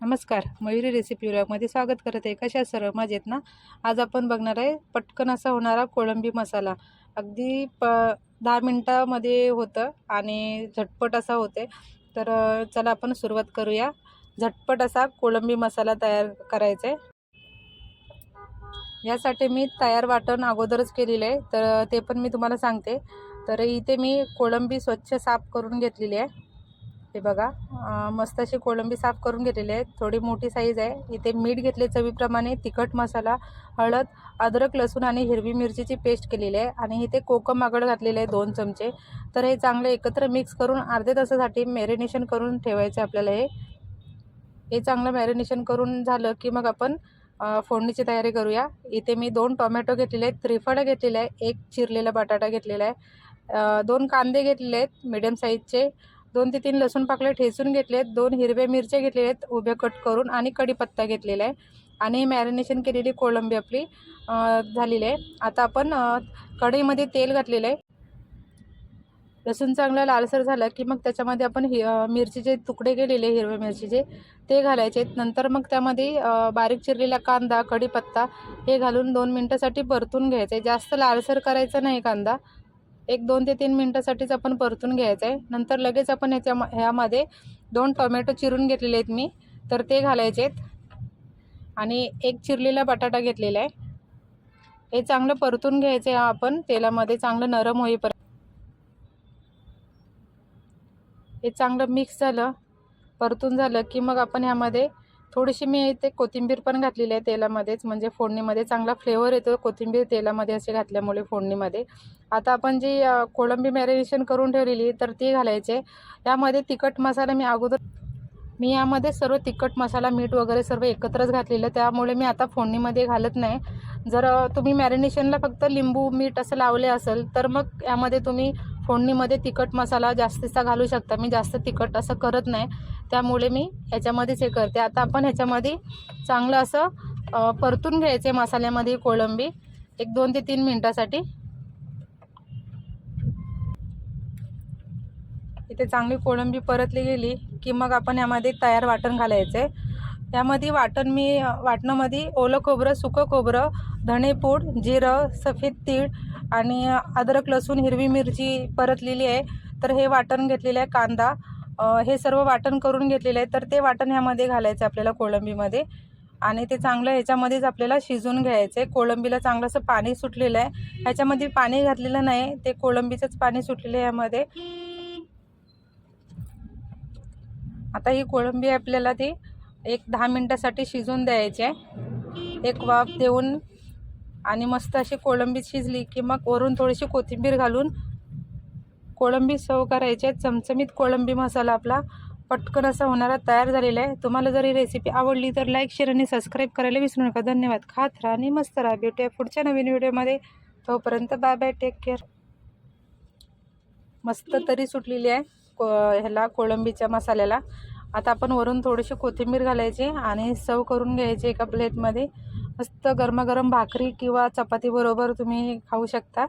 नमस्कार मयुरी रेसिपी व्लॉगमध्ये स्वागत करत. आहे कशा सर्व? मजेत ना? आज आपण बघणार आहे पटकन असा होणारा कोळंबी मसाला. अगदी प दहा मिनटामध्ये होतं आणि झटपट असा होते. तर चला आपण सुरुवात करूया. झटपट असा कोळंबी मसाला तयार करायचा आहे. यासाठी मी तयार वाटण अगोदरच केलेलं आहे. तर ते पण मी तुम्हाला सांगते. तर इथे मी कोळंबी स्वच्छ साफ करून घेतलेली आहे. हे बघा. मस्त अशी कोळंबी साफ करून घेतलेली आहे. थोडी मोठी साईज आहे. इथे मीठ घेतले चवीप्रमाणे तिखट मसाला हळद अद्रक लसूण आणि हिरवी मिरचीची पेस्ट केलेली आहे. आणि इथे कोकम आगळ घातलेले आहे दोन चमचे. तर हे चांगले एकत्र मिक्स करून अर्ध्या तासासाठी मॅरिनेशन करून ठेवायचे आपल्याला हे. हे चांगलं मॅरिनेशन करून झालं की मग आपण फोडणीची तयारी करूया. इथे मी दोन टोमॅटो घेतलेले आहेत. त्रिफळं घेतलेले आहे. एक चिरलेला बटाटा घेतलेला आहे. दोन कांदे घेतलेले आहेत. मिडियम साईजचे दोन ते तीन लसूण पाकळे ठेचून घेतले आहेत. दोन हिरव्या मिरच्या घेतलेल्या आहेत उभ्या कट करून आणि कढीपत्ता घेतलेला आहे. आणि मॅरिनेशन केलेली कोळंबी आपली झालेली आहे. आता आपण कढईमध्ये तेल घातलेलं आहे. लसूण चांगला लालसर झाला की मग त्याच्यामध्ये आपण हि मिरचीचे तुकडे केलेले हिरव्या मिरचीचे ते घालायचे नंतर मग त्यामध्ये बारीक चिरलेला कांदा कढीपत्ता हे घालून दोन मिनटासाठी परतून घ्यायचं आहे. जास्त लालसर करायचं नाही कांदा. एक दोन ते तीन मिनटासाठीच आपण परतून घ्यायचं आहे नंतर लगेच आपण ह्याच्या ह्यामध्ये दोन टोमॅटो चिरून घेतलेले आहेत मी. तर ते घालायचे आहेत. आणि एक चिरलेला बटाटा घेतलेला आहे. हे चांगलं परतून घ्यायचं आहे आपण. तेलामध्ये चांगलं नरम होईपर्यंत. हे चांगलं मिक्स झालं. परतून झालं की मग आपण ह्यामध्ये थोडीशी मी इथे कोथिंबीर पण घातलेली आहे तेलामध्येच म्हणजे फोडणीमध्ये चांगला फ्लेवर येतो कोथिंबीर तेलामध्ये असे घातल्यामुळे फोडणीमध्ये. आता आपण जी कोळंबी मॅरिनेशन करून ठेवलेली तर ती घालायचे. यामध्ये तिखट मसाला मी अगोदर मी यामध्ये सर्व तिखट मसाला मीठ वगैरे सर्व एकत्रच घातलेलं त्यामुळे मी आता फोडणीमध्ये घालत नाही. जर तुम्ही मॅरिनेशनला फक्त लिंबू मीठ असं लावले असेल तर मग यामध्ये तुम्ही फोडणीमध्ये तिखट मसाला जास्तीचा घालू शकता. मी जास्त तिखट असं करत नाही. त्यामुळे मी ह्याच्यामध्येच हे करते. आता आपण ह्याच्यामध्ये चांगलं असं परतून घ्यायचे मसाल्यामध्ये कोळंबी. एक दोन ते तीन मिनटासाठी. इथे चांगली कोळंबी परतली गेली की मग आपण यामध्ये तयार वाटण घालायचं. आहे यामध्ये वाटण मी वाटणामध्ये ओलं खोबरं सुकं खोबरं धणेपूड जिरं सफेद तीळ आणि अद्रक लसूण हिरवी मिरची परतलेली आहे. तर हे वाटण घेतलेलं आहे कांदा. हे सर्व वाटण करून घेतलेलं आहे. तर ते वाटण ह्यामध्ये घालायचं आपल्याला कोळंबीमध्ये. आणि ते चांगलं ह्याच्यामध्येच आपल्याला शिजून घ्यायचं आहे कोळंबीला चांगलं असं पाणी सुटलेलं आहे. ह्याच्यामध्ये पाणी घातलेलं नाही. ते कोळंबीचंच पाणी सुटलेलं आहे यामध्ये आता ही कोळंबी आपल्याला ती एक दहा मिनटासाठी शिजून द्यायची आहे. एक वाफ देऊन आणि मस्त अशी कोळंबी शिजली की मग वरून थोडीशी कोथिंबीर घालून कोळंबी सव करायची आहे. चमचमीत कोळंबी मसाला आपला पटकन असा होणारा तयार झालेला आहे. तुम्हाला जर ही रेसिपी आवडली तर लाईक शेअर आणि सबस्क्राईब करायला विसरू नका. धन्यवाद. खात राहा आणि मस्त राहा. भेटूया पुढच्या नवीन व्हिडिओमध्ये तोपर्यंत बाय बाय टेक केअर मस्त तरी सुटलेली आहे को ह्याला कोळंबीच्या मसाल्याला. आता आपण वरून थोडीशी कोथिंबीर घालायची आणि सर्व करून घ्यायची एका प्लेटमध्ये मस्त गरमागरम भाकरी किंवा चपातीबरोबर तुम्ही खाऊ शकता.